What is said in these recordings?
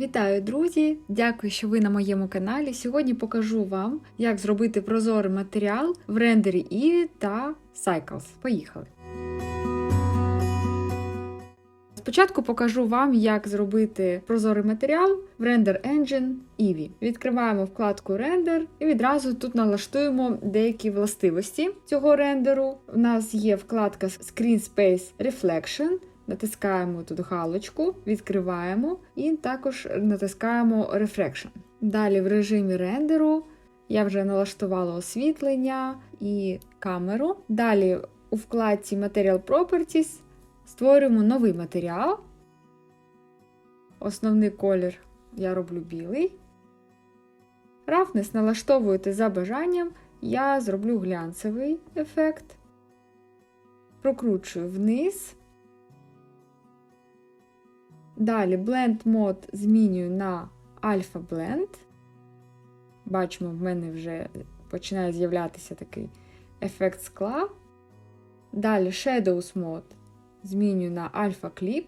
Вітаю, друзі! Дякую, що ви на моєму каналі. Сьогодні покажу вам, як зробити прозорий матеріал в рендері Eevee та Cycles. Поїхали! Спочатку покажу вам, як зробити прозорий матеріал в Render Engine Eevee. Відкриваємо вкладку Render і відразу тут налаштуємо деякі властивості цього рендеру. У нас є вкладка Screen Space Reflection. Натискаємо тут галочку, відкриваємо і також натискаємо Refraction. Далі в режимі рендеру я вже налаштувала освітлення і камеру. Далі у вкладці Material Properties створюємо новий матеріал. Основний колір я роблю білий. Рафнес налаштовуєте за бажанням, я зроблю глянцевий ефект. Прокручую вниз. Далі Blend Mode змінюю на Alpha Blend. Бачимо, в мене вже починає з'являтися такий ефект скла. Далі Shadows Mode змінюю на Alpha Clip.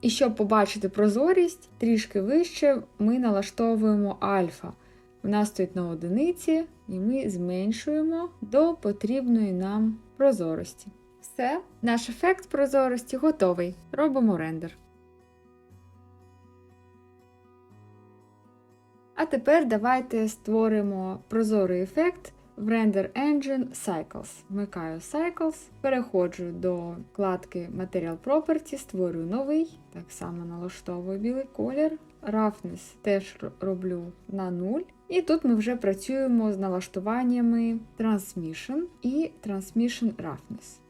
І щоб побачити прозорість, трішки вище ми налаштовуємо альфа. Вона стоїть на одиниці, і ми зменшуємо до потрібної нам прозорості. Все, наш ефект прозорості готовий. Робимо рендер. А тепер давайте створимо прозорий ефект в Render Engine Cycles. Вмикаю Cycles, переходжу до вкладки Material Properties, створюю новий, так само налаштовую білий колір. Roughness теж роблю на 0. І тут ми вже працюємо з налаштуваннями Transmission і Transmission Roughness.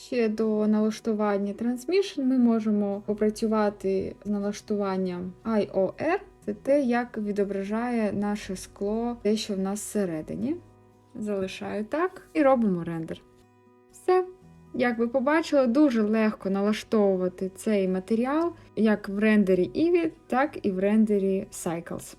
Ще до налаштування Transmission ми можемо попрацювати з налаштуванням IOR. Це те, як відображає наше скло, те, що в нас всередині. Залишаю так і робимо рендер. Все. Як ви побачили, дуже легко налаштовувати цей матеріал як в рендері Eevee, так і в рендері Cycles.